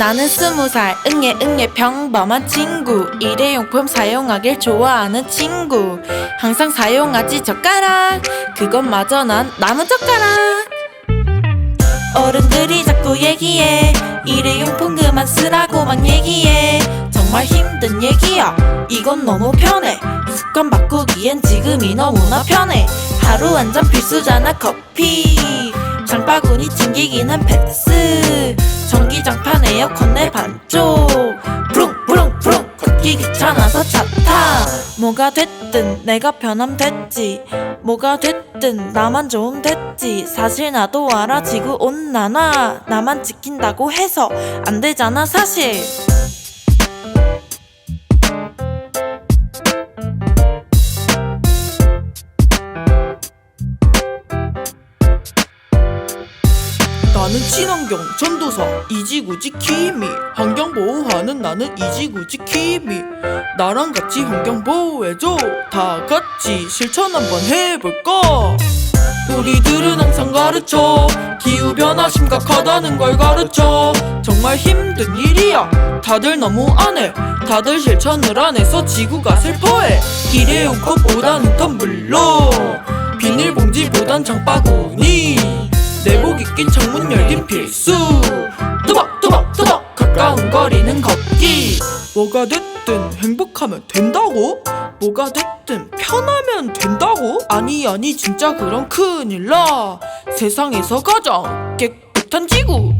나는 스무 살 응애 응애 평범한 친구. 일회용품 사용하길 좋아하는 친구. 항상 사용하지 젓가락. 그것마저 난 나무 젓가락. 어른들이 자꾸 얘기해. 일회용품 그만 쓰라고 막 얘기해. 정말 힘든 얘기야 이건 너무 편해. 습관 바꾸기엔 지금이 너무나 편해. 하루 한 잔 필수잖아 커피. 장바구니 챙기긴 한 패스. 전기장판 에어컨 내 반쪽. 부릉부릉부릉. 걷기 귀찮아서 차타. 뭐가 됐든 내가 편함 됐지. 뭐가 됐든 나만 좋음 됐지. 사실 나도 알아 지구 온난화. 나만 지킨다고 해서 안 되잖아 사실 나는 친환경 전도사 이지구지 키미. 환경 보호하는 나는 이지구지 키미. 나랑 같이 환경 보호해줘. 다 같이 실천 한번 해볼까? 우리들은 항상 가르쳐. 기후변화 심각하다는 걸 가르쳐. 정말 힘든 일이야. 다들 너무 안해. 다들 실천을 안 해서 지구가 슬퍼해. 일회용 컵보다는 텀블러. 비닐봉지보단 장바구니 낀 창문 열긴 필수 또박또박또박 가까운 거리는 걷기 뭐가 됐든 행복하면 된다고? 뭐가 됐든 편하면 된다고? 아니 아니 진짜 그럼 큰일 나 세상에서 가장 깨끗한 지구